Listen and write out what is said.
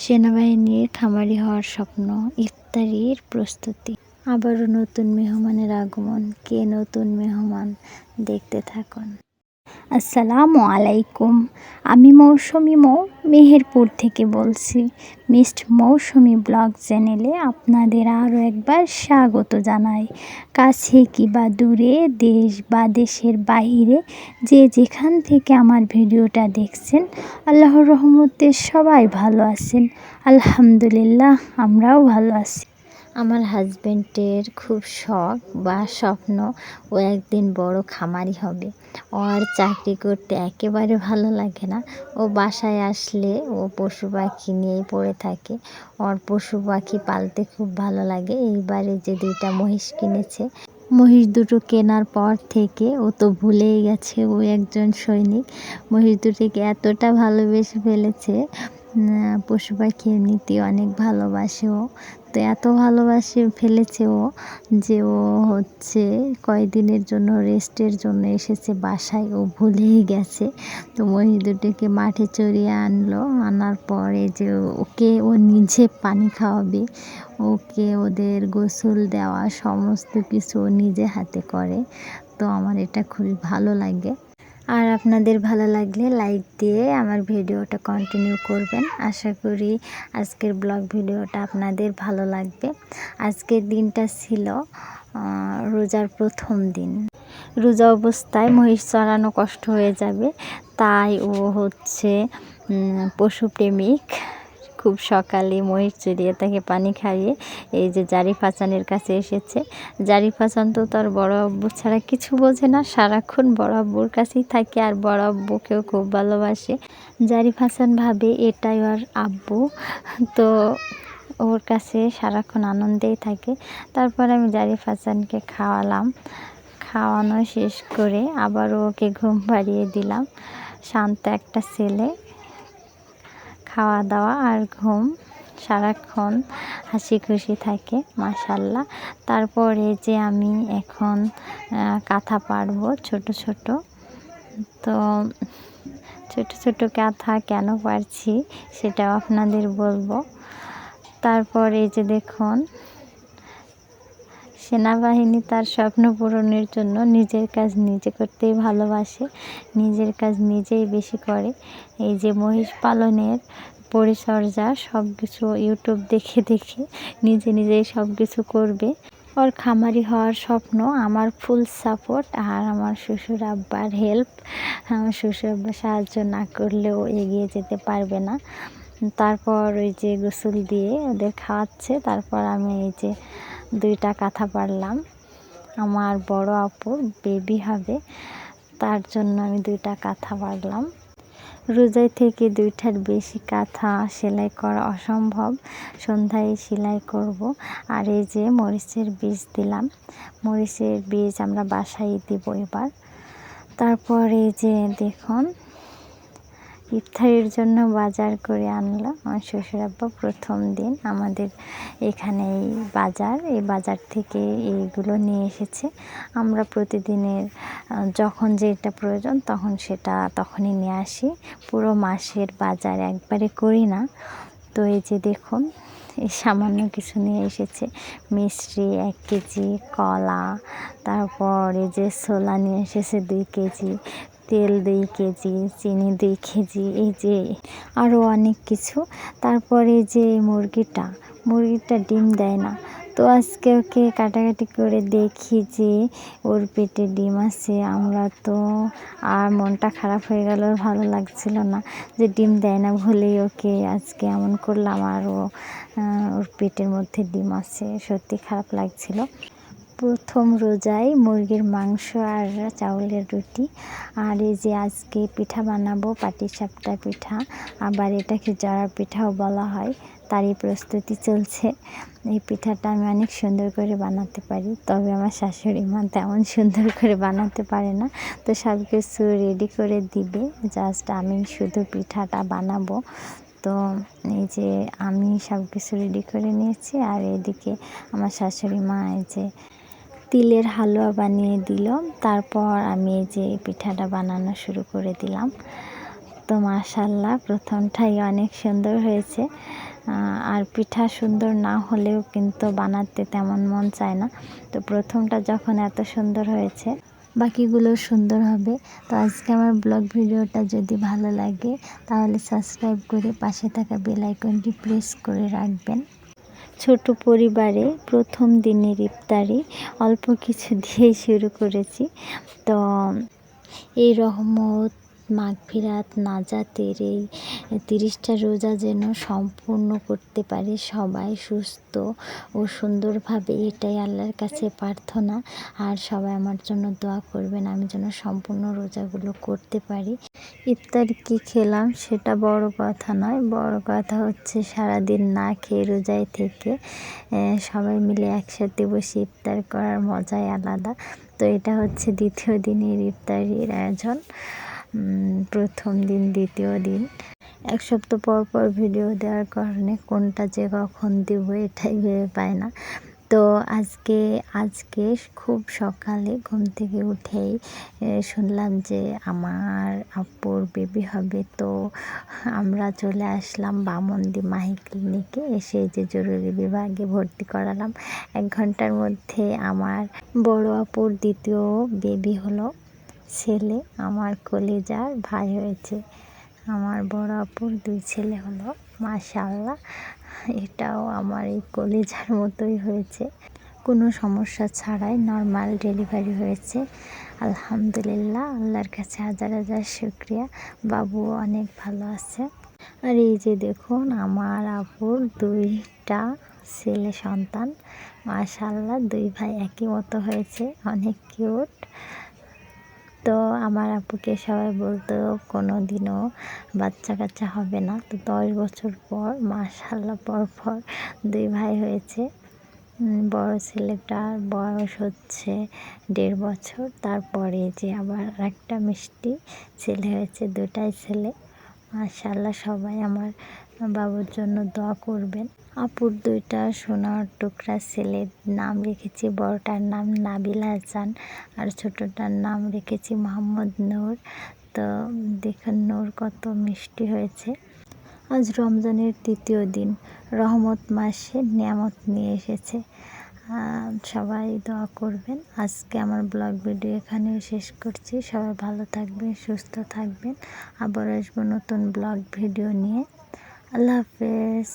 সেনাবাহিনীর খামারি হওয়ার স্বপ্ন, ইফতারির প্রস্তুতি। আবারও নতুন মেহমানের আগমন। কে নতুন মেহমান দেখতে থাকুন। আসসালামু আলাইকুম আমি মৌসুমি মৌ, মেহেরপুর থেকে বলছি। মিস্ট মৌসুমি ব্লগ চ্যানেলে আপনাদের আরও একবার স্বাগত জানাই। কাছে কি বা দূরে, দেশ বা দেশের বাইরে যে যেখান থেকে আমার ভিডিওটা দেখছেন, আল্লাহর রহমতে সবাই ভালো আছেন। আলহামদুলিল্লাহ, আমরাও ভালো আছি। আমার হাজব্যান্ডের খুব শখ বা স্বপ্ন, ও একদিন বড় খামারি হবে। ওর চাকরি করতে একেবারে ভালো লাগে না। ও বাসায় আসলে ও পশু পাখি নিয়েই পড়ে থাকে। ওর পশু পাখি পালতে খুব ভালো লাগে। এইবারে যে দুইটা মহিষ কিনেছে, মহিষ দুটো কেনার পর থেকে ও তো ভুলেই গেছে ও একজন সৈনিক। মহিষ দুটোকে এতটা ভালোবেসে ফেলেছে পশু পাখি এমনিতে অনেক ভালোবাসে ও। তো এত ভালোবাসে ফেলেছে ও যে ও হচ্ছে কয়দিনের জন্য রেস্টের জন্য এসেছে বাসায়। ও ভুলেই গেছে। তো মহিষ দুটোকে মাঠে চড়িয়ে আনলো। আনার পরে যে ওকে ও নিজে পানি খাওয়াবে, ওকে ওদের গোসল দেওয়া, সমস্ত কিছু ও নিজে হাতে করে। তো আমার এটা খুবই ভালো লাগে। আর আপনাদের ভালো লাগলে লাইক দিয়ে আমার ভিডিওটা কন্টিনিউ করবেন। আশা করি আজকের ব্লগ ভিডিওটা আপনাদের ভালো লাগবে। আজকের দিনটা ছিল রোজার প্রথম দিন। রোজা অবস্থায় মহিষ চড়ানো কষ্ট হয়ে যাবে। তাই ও হচ্ছে পশুপ্রেমিক। খুব সকালে মহিষ চড়িয়ে তাকে পানি খাইয়ে এই যে জারি ফাচানের কাছে এসেছে। জারি ফাচান তো তার বড় আব্বু ছাড়া কিছু বোঝে না, সারাক্ষণ বড় আব্বুর কাছেই থাকে আর বড় আব্বুকেও খুব ভালোবাসে। জারি ফাচান ভাবে, এটাই ওর আব্বু। তো ওর কাছে সারাক্ষণ আনন্দেই থাকে। তারপর আমি জারি ফাচানকে খাওয়ালাম। খাওয়ানো শেষ করে আবার ওকে ঘুম পাড়িয়ে দিলাম। শান্ত একটা ছেলে। খাওয়া দাওয়া আর ঘুম সারাক্ষণ হাসি খুশি থাকে মাসাল্লাহ তারপরে যে আমি এখন কাঁথা পারব ছোট ছোট, তো ছোট ছোট কাঁথা কেন পারছি সেটাও আপনাদের বলব। তারপরে যে দেখুন সেনাবাহিনী তার স্বপ্ন পূরণের জন্য নিজের কাজ নিজে করতেই ভালোবাসে, নিজের কাজ নিজেই বেশি করে। এই যে মহিষ পালনের পরিচর্যা সব কিছু ইউটিউব দেখে দেখে নিজে নিজেই সব কিছু করবে। ওর খামারি হওয়ার স্বপ্ন, আমার ফুল সাপোর্ট আর আমার শ্বশুর আব্বার হেল্প আমার শ্বশুর আব্বা সাহায্য না করলেও এগিয়ে যেতে পারবে না। তারপর ওই যে গোসল দিয়ে ওদের খাওয়াচ্ছে, তারপর আমি এই যে দুইটা কাঁথা পারলাম আমার বড় আপুর বেবি হবে, তার জন্য আমি দুইটা কাঁথা পারলাম রোজাই থেকে দুইটার বেশি কাঁথা সেলাই করা অসম্ভব। সন্ধ্যায় সেলাই করব। আর এই যে মরিচের বীজ দিলাম, মরিচের বীজ আমরা বাসায় দিব এবার। তারপরে যে দেখুন ইফতারির জন্য বাজার করে আনলাম। আমার শ্বশুর আব্বা প্রথম দিন আমাদের এখানে এই বাজার এই বাজার থেকে এইগুলো নিয়ে এসেছে। আমরা প্রতিদিনের যখন যেটা প্রয়োজন তখন সেটা তখনই নিয়ে আসি। পুরো মাসের বাজার একবারে করি না। তো এই যে দেখুন, এই সামান্য কিছু নিয়ে এসেছে। মিষ্টি এক কেজি, কলা, তারপর এই যে ছোলা নিয়ে এসেছে দুই কেজি তেল দুই কেজি, চিনি দুই কেজি, এই যে আরও অনেক কিছু। তারপরে যে মুরগিটা মুরগিটা ডিম দেয় না। তো আজকে ওকে কাটাকাটি করে দেখি যে ওর পেটে ডিম আছে। আমরা তো আর মনটা খারাপ হয়ে গেল, ভালো লাগছিল না যে ডিম দেয় না ভুলেই ওকে আজকে এমন করলাম। আর ওর পেটের মধ্যে ডিম আছে। সত্যি খারাপ লাগছিল। প্রথম রোজায় মুরগির মাংস আর চাউলের রুটি। আর এই যে আজকে পিঠা বানাবো পাটিসাপটা পিঠা, আবার এটাকে জড়া পিঠাও বলা হয়, তারই প্রস্তুতি চলছে। এই পিঠাটা আমি অনেক সুন্দর করে বানাতে পারি, তবে আমার শাশুড়ি মা তেমন সুন্দর করে বানাতে পারে না। তো সব কিছু রেডি করে দিবে জাস্ট আমি শুধু পিঠাটা বানাবো। তো এই যে আমি সব কিছু রেডি করে নিয়েছি, আর এদিকে আমার শাশুড়ি মা এই যে তিলের হালুয়া বানিয়ে দিল। তারপর আমি যে পিঠাটা বানানো শুরু করে দিলাম। তো মাশাল্লাহ প্রথমটাই অনেক সুন্দর হয়েছে। আর পিঠা সুন্দর না হলেও কিন্তু বানাতে তেমন মন চায় না। তো প্রথমটা যখন এত সুন্দর হয়েছে, বাকিগুলো সুন্দর হবে। তো আজকে আমার ব্লগ ভিডিওটা যদি ভালো লাগে, তাহলে সাবস্ক্রাইব করে পাশে থাকা বেল আইকনটি প্রেস করে রাখবেন। ছোট পরিবারে প্রথম দিনের ইফতারি অল্প কিছু দিয়েই শুরু করেছি। তো এই রহমত মাগফিরাত নাজাতের এই তিরিশটা রোজা যেন সম্পূর্ণ করতে পারে সবাই সুস্থ ও সুন্দরভাবে। এটাই আল্লাহর কাছে প্রার্থনা। আর সবাই আমার জন্য দোয়া করবেন, আমি যেন সম্পূর্ণ রোজাগুলো করতে পারি। ইফতার কি খেলাম সেটা বড় কথা নয়, বড় কথা হচ্ছে সারাদিন না খেয়ে রোজায় থেকে সবাই মিলে একসাথে বসে ইফতার করার মজাই আলাদা। তো এটা হচ্ছে দ্বিতীয় দিনের ইফতারির আয়োজন। প্রথম দিন, দ্বিতীয় দিন। এক সপ্তাহ পর পর ভিডিও দেওয়ার কারণে কোনটা যে কখন দেব এটাই ভেবে পায় না। তো আজকে আজকে খুব সকালে ঘুম থেকে উঠেই শুনলাম যে আমার আপুর বেবি হবে। তো আমরা চলে আসলাম বামন্দি মাহি ক্লিনিকে এসে যে জরুরি বিভাগে ভর্তি করালাম। এক ঘণ্টার মধ্যে আমার বড় আপুর দ্বিতীয় বেবি হলো। ছেলে, আমার কলেজার ভাই হয়েছে। আমার বড় আপুর দুই ছেলে হলো। মাশাল্লাহ এটাও আমার এই কলেজার মতোই হয়েছে। কোনো সমস্যা ছাড়াই নর্মাল ডেলিভারি হয়েছে। আলহামদুলিল্লাহ, আল্লাহর কাছে হাজার হাজার শুক্রিয়া। বাবু অনেক ভালো আছে। আর এই যে দেখুন, আমার আপুর দুইটা ছেলে সন্তান। মাশাল্লাহ দুই ভাই একই মতো হয়েছে। অনেক কিউট তো আমার আপুকে সবাই বলতো কোনো দিনও বাচ্চা কাচ্চা হবে না। তো দশ বছর পর মাশাল্লাহ পর পর দুই ভাই হয়েছে। বড় ছেলেটার বয়স হচ্ছে দেড় বছর। তারপরে যে আবার একটা মিষ্টি ছেলে হয়েছে, দুটাই ছেলে। মাশাল্লাহ সবাই আমার বাবুর জন্য দোয়া করবেন। আপুর দুইটা সোনার টুকরা ছেলের নাম রেখেছি, বড়টার নাম নাবিল হাসান আর ছোটটার নাম রেখেছি মোহাম্মদ নূর। তো দেখুন নূর কত মিষ্টি হয়েছে। আজ রমজানের তৃতীয় দিন, রহমত মাসে নিয়ামত নিয়ে এসেছে। সবাই দোয়া করবেন। আজকে আমার ব্লগ ভিডিও এখানে শেষ করছি। সবাই ভালো থাকবেন, সুস্থ থাকবেন। আবার আসব নতুন ব্লগ ভিডিও নিয়ে। আল্লাহ হাফেজ।